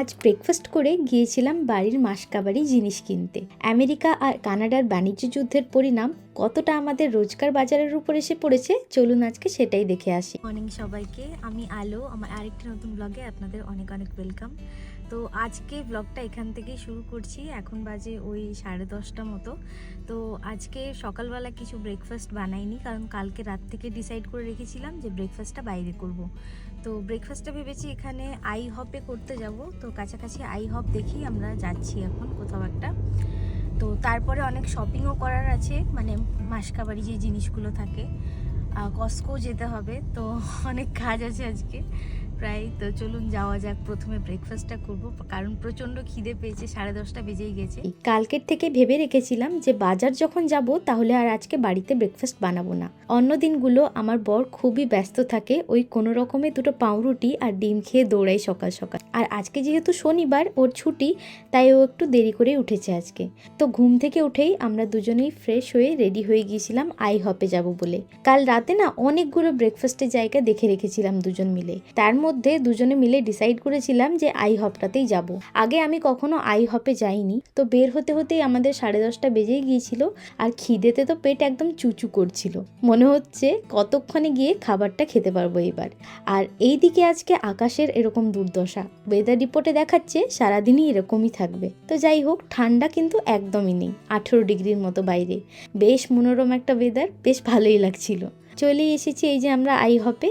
আজ ব্রেকফাস্ট করে গিয়েছিলাম বাড়ির মাসকাবারি জিনিস কিনতে। আমেরিকা আর কানাডার বাণিজ্য যুদ্ধের পরিণাম কতটা আমাদের রোজকার বাজারের উপর এসে পড়েছে, চলুন আজকে সেটাই দেখে আসি। মর্নিং সবাইকে, আমি আলো, আমার আরেকটি নতুন ব্লগে আপনাদের অনেক অনেক ওয়েলকাম তো আজকে ব্লগটা এখান থেকেই শুরু করছি, এখন বাজে ওই সাড়ে দশটা মতো। তো আজকে সকালবেলা কিছু ব্রেকফাস্ট বানাইনি, কারণ কালকে রাত থেকে ডিসাইড করে রেখেছিলাম যে ব্রেকফাস্টটা বাইরে করব। তো ব্রেকফাস্টটা ভেবেছি এখানে আই হপে করতে যাব, তো কাছাকাছি আই হপ দেখি আমরা যাচ্ছি এখন কোথাও একটা। তো তারপরে অনেক শপিংও করার আছে মানে মাসকাবাড়ি যে জিনিসগুলো থাকে কস্কো যেতে হবে, তো অনেক কাজ আছে আজকে। প্রায়, তো চলুন যাওয়া যাক। প্রথমে ব্রেকফাস্টটা করব, কারণ প্রচণ্ড খিদে পেয়েছে, সাড়ে দশটা বেজেই গেছে। কালকের থেকে ভেবে রেখেছিলাম যে বাজার যখন যাব, তাহলে আর আজকে বাড়িতে ব্রেকফাস্ট বানাবো না। অন্য দিনগুলো আমার বর খুবই ব্যস্ত থাকে, ওই কোনো রকমে দুটো পাউরুটি আর ডিম খেয়ে দৌড়াই সকাল সকাল। আর আজকে যেহেতু শনিবার, ওর ছুটি, তাই ও একটু দেরি করে উঠেছে আজকে। তো ঘুম থেকে উঠেই আমরা দুজনেই ফ্রেশ হয়ে রেডি হয়ে গিয়েছিলাম আই হপে যাব বলে। কাল রাতে না অনেকগুলো ব্রেকফাস্টের জায়গা দেখে রেখেছিলাম দুজন মিলে। তার মধ্যে দুজনে মিলে ডিসাইড করেছিলাম যে আই হপটাতেই যাব। আগে আমি কখনো আই হপে যাইনি, তো বের হতে হতেই আমাদের সাড়ে দশটা বেজেই গিয়েছিল আর খিদেতে তো পেট একদম চুচু করছিল। মনে হচ্ছে কতক্ষণে গিয়ে খাবারটা খেতে পারব এবার। আর এই দিকে আজকে আকাশের এরকম দুর্দশা। ওয়েদার রিপোর্টে দেখাচ্ছে সারাদিনই এরকমই থাকবে। তো যাই হোক, ঠান্ডা কিন্তু একদমই নেই, আঠেরো ডিগ্রির মতো বাইরে। বেশ মনোরম একটা ওয়েদার বেশ ভালোই লাগছিল। চলে এসেছি এই যে আমরা আই হপে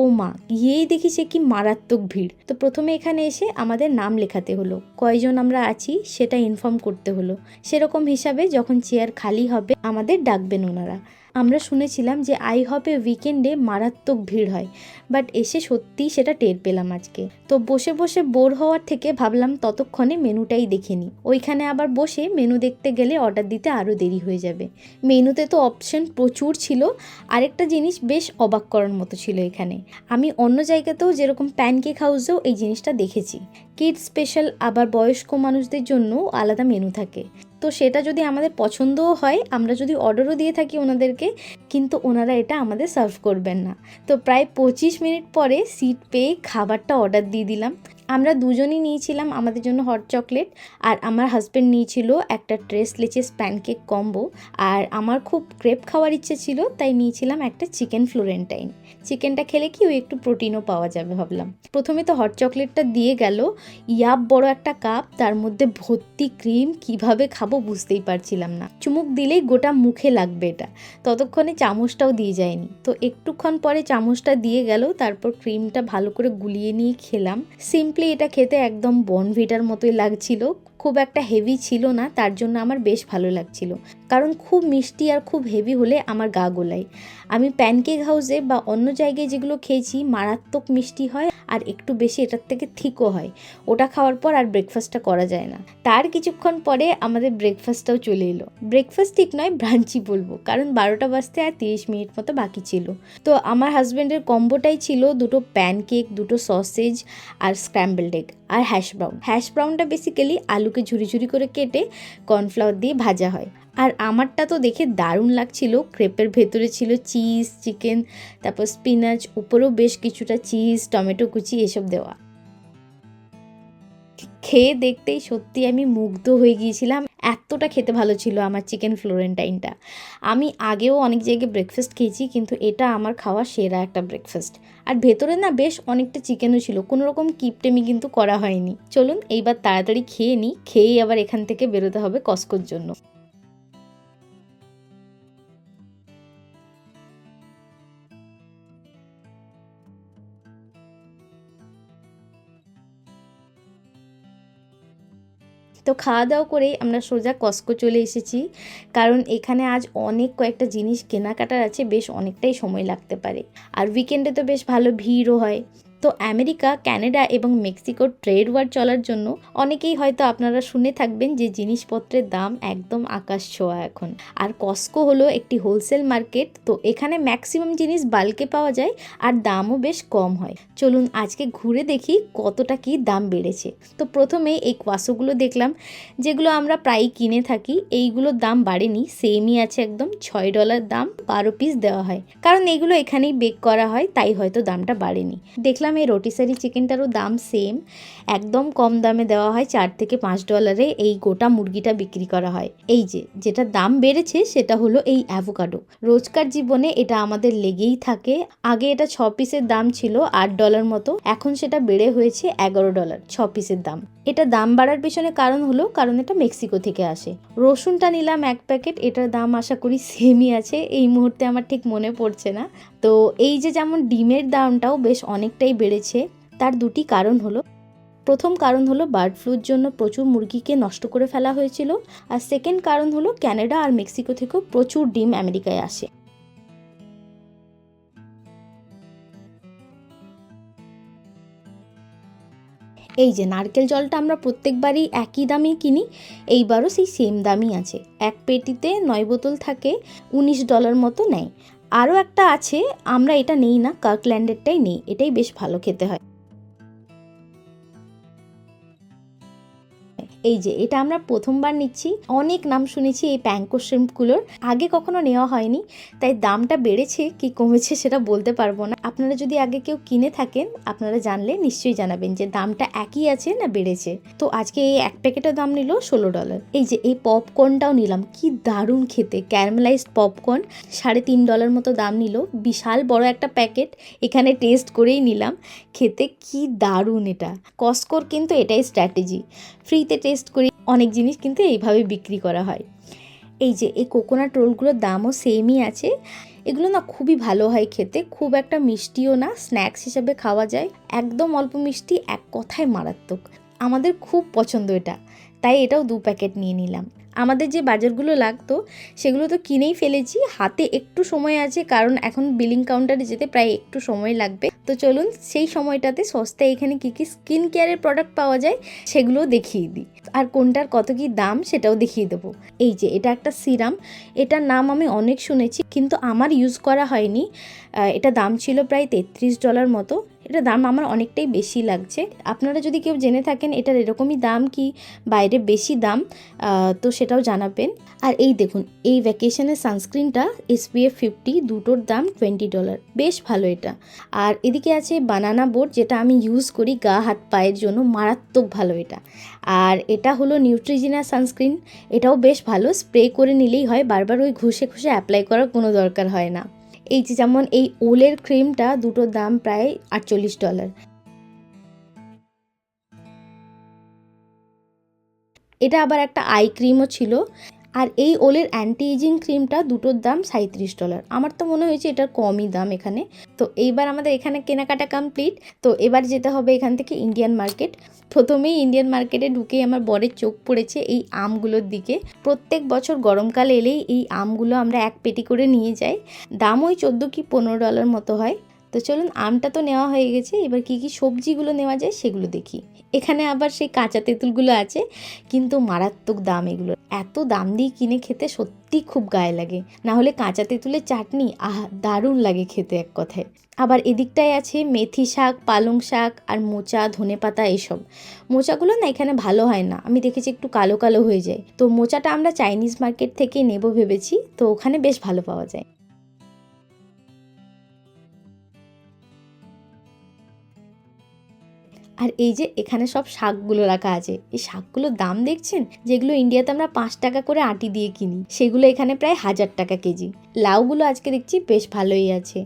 ও মা, গিয়েই দেখি সে কি মারাত্মক ভিড়। তো প্রথমে এখানে এসে আমাদের নাম লেখাতে হলো। কয়জন আমরা আছি সেটা ইনফর্ম করতে হলো। সেরকম হিসাবে যখন চেয়ার খালি হবে, আমাদের ডাকবেন ওনারা। আমরা শুনেছিলাম যে আই হপে উইকেন্ডে মারাত্মক ভিড় হয়, বাট এসে সত্যিই সেটা টের পেলাম আজকে। তো বসে বসে বোর হওয়ার থেকে ভাবলাম ততক্ষণে মেনুটাই দেখে নিই। ওইখানে আবার বসে মেনু দেখতে গেলে অর্ডার দিতে আরও দেরি হয়ে যাবে। মেনুতে তো অপশন প্রচুর ছিল, আরেকটা জিনিস বেশ অবাক করার মতো ছিল এখানে। আমি অন্য জায়গাতেও যেরকম প্যানকেক হাউসেও এই জিনিসটা দেখেছি। কিড স্পেশাল, আবার বয়স্ক মানুষদের জন্য আলাদা মেনু থাকে। তো সেটা যদি আমাদের পছন্দও হয়, আমরা যদি অর্ডারও দিয়ে থাকি ওনাদেরকে, কিন্তু ওনারা এটা আমাদের সার্ভ করবেন না। তো প্রায় পঁচিশ মিনিট পরে সিট পেয়ে খাবারটা অর্ডার দিয়ে দিলাম। আমরা দুজনই নিয়েছিলাম আমাদের জন্য হট চকলেট আর আমার হাজব্যান্ড নিয়েছিল একটা ট্রেস লেচেস প্যানকেক কম্বো আর আমার খুব ক্রেপ খাওয়ার ইচ্ছে ছিল, তাই নিয়েছিলাম একটা চিকেন ফ্লোরেন্টাইন চিকেনটা খেলে কি ওই একটু প্রোটিনও পাওয়া যাবে ভাবলাম। প্রথমে তো হট চকলেটটা দিয়ে গেল, ইয়াব বড় একটা কাপ তার মধ্যে ভর্তি ক্রিম কীভাবে খাব বুঝতেই পারছিলাম না। চুমুক দিলেই গোটা মুখে লাগবে এটা। ততক্ষণে চামচটাও দিয়ে যায়নি। তো একটুক্ষণ পরে চামচটা দিয়ে গেল, তারপর ক্রিমটা ভালো করে গুলিয়ে নিয়ে খেলাম। সিম্পলি এটা খেতে একদম বনভিটার মতোই লাগছিল। খুব একটা হেভি ছিল না, তার জন্য আমার বেশ ভালো লাগছিল। কারণ খুব মিষ্টি আর খুব হেভি হলে আমার গা গোলায়। আমি প্যানকেক হাউসে বা অন্য জায়গায় যেগুলো খেয়েছি, মারাত্মক মিষ্টি হয়। আর একটু বেশি এটার থেকে থিকও হয়। ওটা খাওয়ার পর আর ব্রেকফাস্টটা করা যায় না। তার কিছুক্ষণ পরে আমাদের ব্রেকফাস্টটাও চলে এলো। ব্রেকফাস্ট ঠিক নয় ব্রাঞ্চি বলব। কারণ বারোটা বাজতে আর তিরিশ মিনিট মতো বাকি ছিল। তো আমার হাজব্যান্ডের কম্বোটাই ছিল দুটো প্যানকেক দুটো সসেজ আর স্ক্র্যাম্বলড এগ আর হ্যাশ ব্রাউন হ্যাশ ব্রাউনটা বেসিক্যালি আলুকে ঝুরি ঝুরি করে কেটে কর্নফ্লাওয়ার দিয়ে ভাজা হয়। আর আমারটা তো দেখে দারুণ লাগছিল। ক্রেপের ভেতরে ছিল চিজ, চিকেন, তারপর স্পিনাচ, উপরেও বেশ কিছুটা চিজ, টমেটো কুচি, এসব দেওয়া। খেয়ে দেখতেই সত্যি আমি মুগ্ধ হয়ে গিয়েছিলাম। এতটা খেতে ভালো ছিল আমার চিকেন ফ্লোরেন্টাইনটা। আমি আগেও অনেক জায়গায় ব্রেকফাস্ট খেয়েছি, কিন্তু এটা আমার খাওয়া সেরা একটা ব্রেকফাস্ট আর ভেতরে না বেশ অনেকটা চিকেনও ছিল কোনো রকম কিপটেমি কিন্তু করা হয়নি। চলুন, এইবার তাড়াতাড়ি খেয়ে নিই, খেয়েই আবার এখান থেকে বেরোতে হবে কস্কোর জন্য। তো খাওয়া দাওয়া করেই আমরা সোজা কস্কো চলে এসেছি। কারণ এখানে আজ অনেক কয়েকটা জিনিস কেনাকাটার আছে, বেশ অনেকটাই সময় লাগতে পারে। আর উইকেন্ডে তো বেশ ভালো ভিড়ও হয়। তো আমেরিকা ক্যানাডা এবং মেক্সিকোর ট্রেড ওয়ার চলার জন্য অনেকেই হয়তো আপনারা শুনে থাকবেন যে জিনিসপত্রের দাম একদম আকাশ ছোঁয়া এখন। আর কস্কো হলো একটি হোলসেল মার্কেট তো এখানে ম্যাক্সিমাম জিনিস বাল্কে পাওয়া যায় আর দামও বেশ কম হয়। চলুন আজকে ঘুরে দেখি কতটা কি দাম বেড়েছে। তো প্রথমে এই কোয়াশোগুলো দেখলাম, যেগুলো আমরা প্রায়ই কিনে থাকি, এইগুলোর দাম বাড়েনি সেমই আছে একদম, ছয় ডলার দাম, বারো পিস দেওয়া হয়। কারণ এগুলো এখানেই বেক করা হয়, তাই হয়তো দামটা বাড়েনি। দেখলাম দেখলাম এই রোটিসারি চিকেনটারও দাম সেম একদম কম দামে দেওয়া হয়, চার থেকে পাঁচ ডলারে এই গোটা মুরগিটা বিক্রি করা হয়। এই যে, যেটা দাম বেড়েছে সেটা হলো এই অ্যাভোকাডো রোজকার জীবনে এটা আমাদের লেগেই থাকে। আগে এটা ছ পিসের দাম ছিল আট ডলার মতো, এখন সেটা বেড়ে হয়েছে এগারো ডলার ছ পিসের দাম। এটা দাম বাড়ার পেছনে কারণ হলো, কারণ এটা মেক্সিকো থেকে আসে। রসুনটা নিলাম এক প্যাকেট, এটার দাম আশা করি সেমই আছে। এই মুহূর্তে আমার ঠিক মনে পড়ছে না। তো এই যে যেমন ডিমের দামটাও বেশ অনেকটাই বেড়েছে, তার দুটি কারণ হলো। প্রথম কারণ হলো বার্ড ফ্লুর জন্য প্রচুর মুরগিকে নষ্ট করে ফেলা হয়েছিল। আর সেকেন্ড কারণ হলো ক্যানাডা আর মেক্সিকো থেকেও প্রচুর ডিম আমেরিকায় আসে। এই যে নারকেল জলটা আমরা প্রত্যেকবারই একই দামেই কিনি, এইবারও সেই সেম দামই আছে। এক পেটিতে নয় বোতল থাকে, উনিশ ডলার মতো নেয়। আরও একটা আছে আমরা এটা নেই না কার্কল্যান্ডেরটাই নেই এটাই বেশ ভালো খেতে হয়। এই যে, এটা আমরা প্রথমবার নিচ্ছি। অনেক নাম শুনেছি এই প্যাঙ্কো শ্রিম্পগুলোর। আগে কখনো নেওয়া হয়নি, তাই দামটা বেড়েছে, কি কমেছে সেটা বলতে পারব না। আপনারা যদি আগে কেউ কিনে থাকেন, আপনারা জানলে নিশ্চয়ই জানাবেন যে দামটা একই আছে না বেড়েছে। তো আজকে এই এক প্যাকেটের দাম নিল ষোলো ডলার। এই যে, এই পপকর্নটাও নিলাম, কি দারুণ খেতে, ক্যারামেলাইজড পপকর্ন। সাড়ে তিন ডলার মতো দাম নিল, বিশাল বড় একটা প্যাকেট, এখানে টেস্ট করেই নিলাম। খেতে কি দারুণ এটা। কস্কোর কিন্তু এটাই স্ট্র্যাটেজি। ফ্রিতে টেস্ট করি, অনেক জিনিস কিন্তু এইভাবে বিক্রি করা হয়। এই যে, এই কোকোনাট রোলগুলোর দামও সেমই আছে। এগুলো না খুবই ভালো হয় খেতে, খুব একটা মিষ্টিও না স্ন্যাক্স হিসাবে খাওয়া যায়। একদম অল্প মিষ্টি, এক কথায় মারাত্মক। আমাদের খুব পছন্দ এটা। তাই এটাও দু প্যাকেট নিয়ে নিলাম। আমাদের যে বাজারগুলো লাগতো, সেগুলো তো কিনেই ফেলেছি। হাতে একটু সময় আছে, কারণ এখন বিলিং কাউন্টারে যেতে প্রায় একটু সময় লাগবে। তো চলুন, সেই সময়টাতে সস্তায় এখানে কী কী স্কিন কেয়ারের প্রোডাক্ট পাওয়া যায়, সেগুলো দেখিয়ে দিই। আর কোনটার কত কি দাম, সেটাও দেখিয়ে দেবো। এই যে, এটা একটা সিরাম এটার নাম আমি অনেক শুনেছি, কিন্তু আমার ইউজ করা হয়নি। এটা দাম ছিল প্রায় তেত্রিশ ডলার মতো। এটা দাম আমার অনেকটাই বেশি লাগছে। আপনারা যদি কেউ জেনে থাকেন এটার এরকমই দাম কি বাইরে বেশি দাম তো সেটাও জানাবেন। আর এই দেখুন, এই ভ্যাকেশনের সানস্ক্রিনটা এসপিএফ ফিফটি দুটোর দাম টোয়েন্টি ডলার বেশ ভালো এটা। আর এদিকে আছে বানানা বোর্ড যেটা আমি ইউজ করি গা, হাত, পায়ের জন্য, মারাত্মক ভালো এটা। আর এটা হলো নিউট্রিজিনা সানস্ক্রিন এটাও বেশ ভালো স্প্রে করে নিলেই হয়, বারবার ওই ঘষে ঘষে অ্যাপ্লাই করার কোনো দরকার হয় না। এই যে যেমন এই ওলের ক্রিমটা দুটোর দাম প্রায় আটচল্লিশ ডলার। এটা আবার একটা আই ক্রিমও ছিল। আর এই ওলের অ্যান্টি এজিং ক্রিমটা দুটোর দাম সাঁত্রিশ ডলার আমার তো মনে হয়েছে এটার কমই দাম এখানে। তো এইবার আমাদের এখানে কেনাকাটা কমপ্লিট তো এবার যেতে হবে এখান থেকে ইন্ডিয়ান মার্কেট প্রথমেই ইন্ডিয়ান মার্কেটে ঢুকেই আমার বরের চোখ পড়েছে এই আমগুলোর দিকে। প্রত্যেক বছর গরমকাল এলেই এই আমগুলো আমরা এক পেটি করে নিয়ে যাই। দাম ওই চোদ্দ কি পনেরো ডলার মতো হয়। তো চলুন আমটা তো নেওয়া হয়ে গেছে। এবার কি কি সবজিগুলো নেওয়া যায় সেগুলো দেখি। এখানে আবার সেই কাঁচা তেঁতুলগুলো আছে, কিন্তু মারাত্মক দাম এগুলো। এত দাম দিয়ে কিনে খেতে সত্যি খুব গায়ে লাগে। না হলে কাঁচা তেঁতুলের চাটনি, আহ, দারুণ লাগে খেতে এক কথায়। আবার এদিকটায় আছে মেথি শাক, পালং শাক আর মোচা, ধনে পাতা এসব। মোচাগুলো না এখানে ভালো হয় না, আমি দেখেছি একটু কালো কালো হয়ে যায়। তো মোচাটা আমরা চাইনিজ মার্কেট থেকে নেব ভেবেছি, তো ওখানে বেশ ভালো পাওয়া যায়। আর এই যে এখানে সব শাকগুলো রাখা আছে, এই শাকগুলোর দাম দেখছেন? যেগুলো ইন্ডিয়াতে আমরা পাঁচ টাকা করে আটি দিয়ে কিনি, সেগুলো এখানে প্রায় হাজার টাকা কেজি। লাউগুলো আজকে দেখছি বেশ ভালোই আছে।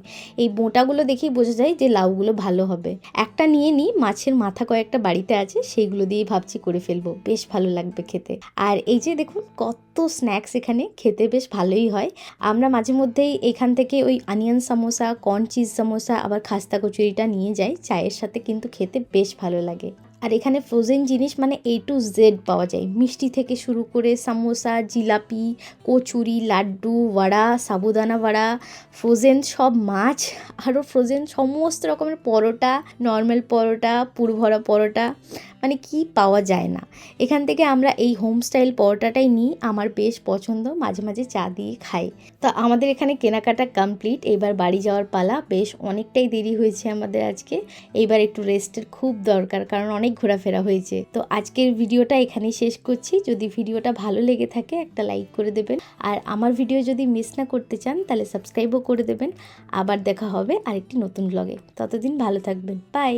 এই বোঁটাগুলো দেখেই বোঝা যায় যে লাউগুলো ভালো হবে। একটা নিয়ে নিই মাছের মাথা কয়েকটা বাড়িতে আছে সেইগুলো দিয়েই ভাবছি করে ফেলব, বেশ ভালো লাগবে খেতে। আর এই যে দেখুন, কত স্ন্যাক্স এখানে, খেতে বেশ ভালোই হয়। আমরা মাঝে মধ্যেই এখান থেকে ওই onion samosa corn cheese samosa আবার খাস্তা কচুরিটা নিয়ে যাই, চায়ের সাথে কিন্তু খেতে বেশ ভালো লাগে। আর এখানে ফ্রোজেন জিনিস মানে এ টু জেড পাওয়া যায়। মিষ্টি থেকে শুরু করে সামোসা, জিলাপি, কচুরি, লাড্ডু বড়া সাবুদানা বড়া ফ্রোজেন সব মাছ। আরও ফ্রোজেন সমস্ত রকমের পরোটা নর্মাল পরোটা, পুরভরা পরোটা। মানে কি পাওয়া যায় না। এখান থেকে আমরা এই হোম স্টাইল পরোটাটাই নিই, আমার বেশ পছন্দ, মাঝে মাঝে চা দিয়ে খাই। তা আমাদের এখানে কেনাকাটা কমপ্লিট এবার বাড়ি যাওয়ার পালা, বেশ অনেকটাই দেরি হয়েছে আমাদের আজকে। এইবার একটু রেস্টের খুব দরকার, কারণ অনেক ঘোরাফেরা হয়েছে। তো আজকের ভিডিওটা এখানেই শেষ করছি। যদি ভিডিওটা ভালো লেগে থাকে, একটা লাইক করে দেবেন। আর আমার ভিডিও যদি মিস না করতে চান, তাহলে সাবস্ক্রাইবও করে দেবেন। আবার দেখা হবে আরেকটি নতুন ব্লগে ততদিন ভালো থাকবেন। বাই